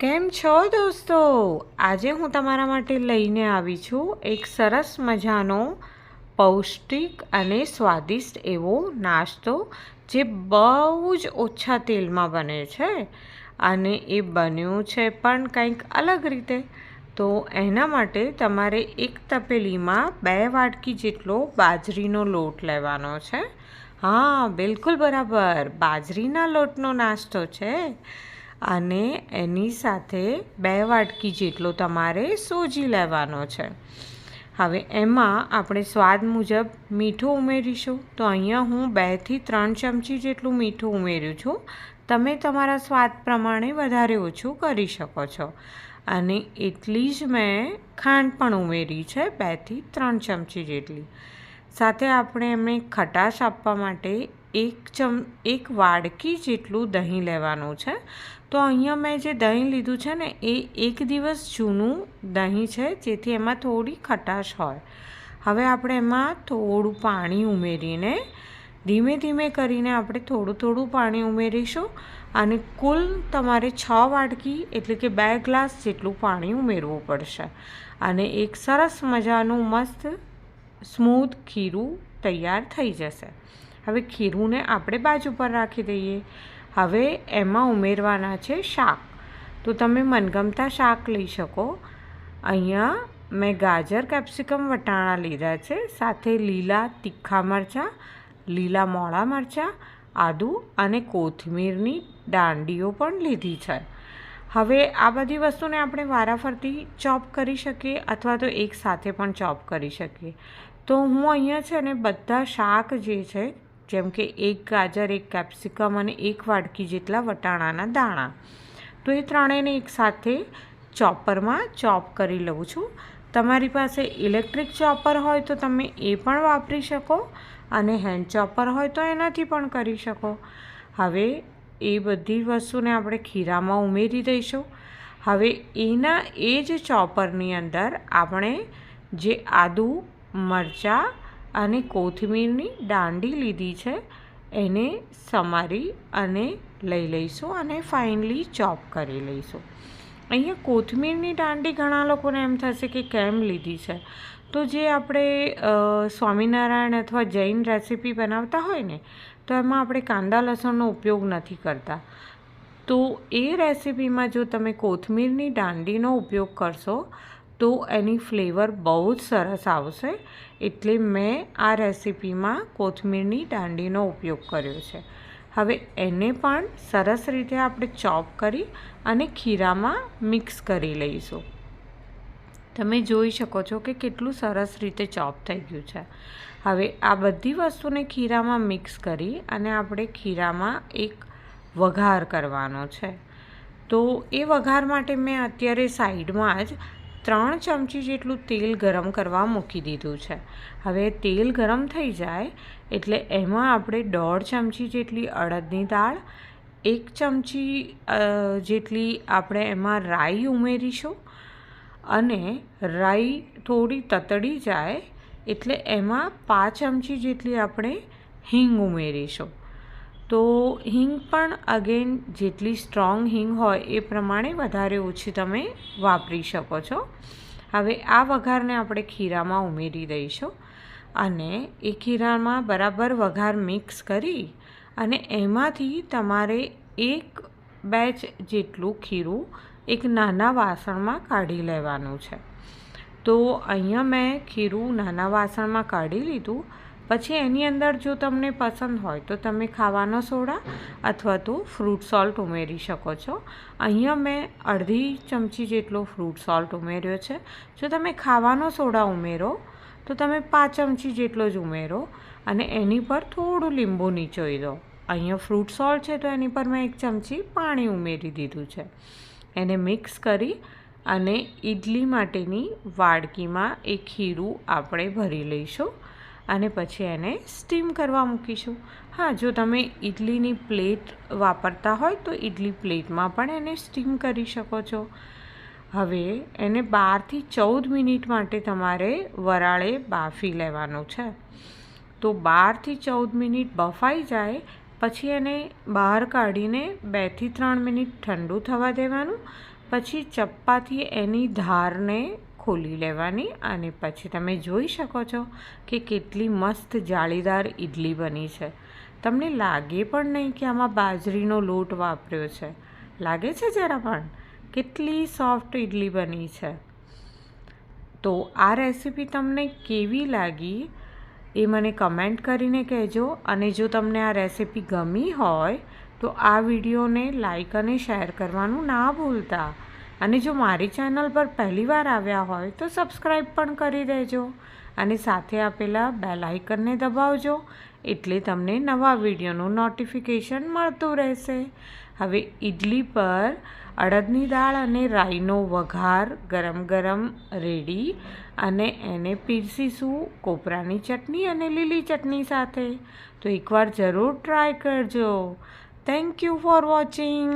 કેમ છો દોસ્તો? આજે હું તમારા માટે લઈને આવી છું એક સરસ મજાનો પૌષ્ટિક અને સ્વાદિષ્ટ એવો નાસ્તો, જે બહુ જ ઓછા તેલમાં બને છે અને એ બન્યું છે પણ કંઈક અલગ રીતે. તો એના માટે તમારે એક તપેલીમાં બે વાટકી જેટલો બાજરીનો લોટ લેવાનો છે. હા, બિલકુલ બરાબર. બાજરીના લોટનો નાસ્તો છે. અને એની સાથે બે વાટકી જેટલો તમારે સોજી લેવાનો છે. હવે એમાં આપણે સ્વાદ મુજબ મીઠું ઉમેરીશું. તો અહીંયા હું બેથી ત્રણ ચમચી જેટલું મીઠું ઉમેર્યું છું. તમે તમારા સ્વાદ પ્રમાણે વધારે ઓછું કરી શકો છો. અને એટલી જ મેં ખાંડ પણ ઉમેરી છે બેથી ત્રણ ચમચી જેટલી. સાથે આપણે એમને ખટાશ આપવા માટે એક ચમ, એક વાડકી જેટલું દહીં લેવાનું છે. તો અહીંયા મેં જે દહીં લીધું છે ને, એ એક દિવસ જૂનું દહીં છે, જેથી એમાં થોડી ખટાશ હોય. હવે આપણે એમાં થોડું પાણી ઉમેરીને, ધીમે ધીમે કરીને આપણે થોડું થોડું પાણી ઉમેરીશું અને કુલ તમારે છ વાટકી એટલે કે બે ગ્લાસ જેટલું પાણી ઉમેરવું પડશે. અને એક સરસ મજાનું મસ્ત સ્મૂથ ખીરું તૈયાર થઈ જશે. હવે ખીરુંને આપણે બાજુ પર રાખી દઈએ. હવે એમાં ઉમેરવાના છે શાક. તો તમે મનગમતા શાક લઈ શકો. અહીંયા મેં ગાજર, કેપ્સિકમ, વટાણા લીધા છે. સાથે લીલા તીખા મરચાં, લીલા મોળા મરચાં, આદુ અને કોથમીરની દાંડીઓ પણ લીધી છે. હવે આ બધી વસ્તુને આપણે વારાફરતી ચોપ કરી શકીએ અથવા તો એક સાથે પણ ચોપ કરી શકીએ. તો હું અહીંયા છે ને બધા શાક જે છે જેમ કે એક ગાજર, એક કેપ્સિકમ અને એક વાડકી જેટલા વટાણાના દાણા. તો એ ત્રણેયને એકસાથે ચોપરમાં ચોપ કરી લઉં છું. તમારી પાસે ઇલેક્ટ્રિક ચોપર હોય તો તમે એ પણ વાપરી શકો અને હેન્ડ ચોપર હોય તો એનાથી પણ કરી શકો. હવે એ બધી વસ્તુને આપણે ખીરામાં ઉમેરી દઈશું. હવે એના એ જ ચોપરની અંદર આપણે જે આદું, મરચાં અને કોથમીરની દાંડી લીધી છે. એને સમારી અને લઈ લઈશું અને ફાઇનલી ચોપ કરી લઈશું. અહીંયા કોથમીરની દાંડી ઘણા લોકોને એમ થશે કે કેમ લીધી છે? તો જે આપણે સ્વામિનારાયણ અથવા જૈન રેસીપી બનાવતા હોય ને, તો એમાં આપણે કાંદા લસણનો ઉપયોગ નથી કરતા. તો એ રેસીપીમાં જો તમે કોથમીરની દાંડીનો ઉપયોગ કરશો તો એની ફ્લેવર બહુ જ સરસ આવશે. એટલે મેં આ રેસીપીમાં કોથમીરની દાંડીનો ઉપયોગ કર્યો છે. હવે એને પણ સરસ રીતે આપણે ચોપ કરી અને ખીરામાં મિક્સ કરી લઈશું. તમે જોઈ શકો છો કે કેટલું સરસ રીતે ચોપ થઈ ગયું છે. હવે આ બધી વસ્તુને ખીરામાં મિક્સ કરી અને આપણે ખીરામાં એક વઘાર કરવાનો છે. તો એ વઘાર માટે મેં અત્યારે સાઈડમાં જ ત્રણ ચમચી જેટલું તેલ ગરમ કરવા મૂકી દીધું છે. હવે તેલ ગરમ થઈ જાય એટલે એમાં આપણે દોઢ ચમચી જેટલી અડદની દાળ, એક ચમચી જેટલી આપણે એમાં રાઈ ઉમેરીશું અને રાઈ થોડી તતડી જાય એટલે એમાં પાંચ ચમચી જેટલી આપણે હિંગ ઉમેરીશું. તો હિંગ પણ અગેન જેટલી સ્ટ્રોંગ હિંગ હોય એ પ્રમાણે વધારે ઓછી તમે વાપરી શકો છો. હવે આ વઘારને આપણે ખીરામાં ઉમેરી દઈશું અને એ ખીરામાં બરાબર વઘાર મિક્સ કરી અને એમાંથી તમારે એક બેચ જેટલું ખીરું એક નાના વાસણમાં કાઢી લેવાનું છે. તો અહીંયા મેં ખીરું નાના વાસણમાં કાઢી લીધું પછી એની અંદર જો તમને પસંદ હોય તો તમે ખાવાનો સોડા અથવા તો ફ્રૂટ સોલ્ટ ઉમેરી શકો છો. અહીંયા મેં અડધી ચમચી જેટલો ફ્રૂટ સોલ્ટ ઉમેર્યો છે. જો તમે ખાવાનો સોડા ઉમેરો, તો તમે પાંચ ચમચી જેટલો જ ઉમેરો અને એની પર થોડું લીંબુ નીચોઈ દો. અહીંયા ફ્રૂટ સોલ્ટ છે તો એની પર મેં એક ચમચી પાણી ઉમેરી દીધું છે. એને મિક્સ કરી અને ઇડલી માટેની વાડકીમાં એ ખીરું આપણે ભરી લઈશું. અને પછી એને સ્ટીમ કરવા મૂકીશું. હા, જો તમે ઇડલીની પ્લેટ વાપરતા હોય તો ઇડલી પ્લેટમાં પણ એને સ્ટીમ કરી શકો છો. હવે એને બારથી ચૌદ મિનિટ માટે તમારે વરાળે બાફી લેવાનું છે. તો બારથી ચૌદ મિનિટ બફાઈ જાય, પછી એને બહાર કાઢીને બેથી ત્રણ મિનિટ ઠંડુ થવા દેવાનું, પછી ચપ્પાથી એની ધારને ખોલી લેવાની અને પછી તમે જોઈ શકો છો કે કેટલી મસ્ત જાળીદાર ઇડલી બની છે. તમને લાગે પણ નહીં કે આમાં બાજરીનો લોટ વાપર્યો છે. લાગે છે જરા પણ? કેટલી સોફ્ટ ઇડલી બની છે. તો આ રેસીપી તમને કેવી લાગી એ મને કમેન્ટ કરીને કહેજો અને જો તમને આ રેસીપી ગમી હોય તો આ વિડીયોને લાઈક અને શેર કરવાનું ના ભૂલતા. અને જો મારી ચેનલ પર પહેલીવાર આવ્યા હોય તો સબસ્ક્રાઈબ પણ કરી દેજો અને સાથે આપેલા બેલ આઇકનને દબાવજો એટલે તમને નવા વિડીયોનું નોટિફિકેશન મળતું રહેશે. હવે ઇડલી પર અડદની દાળ અને રાઈનો વઘાર ગરમ ગરમ રેડી અને એને પીરસીશું કોપરાની ચટણી અને લીલી ચટણી સાથે. તો એકવાર જરૂર ટ્રાય કરજો. Thank you for watching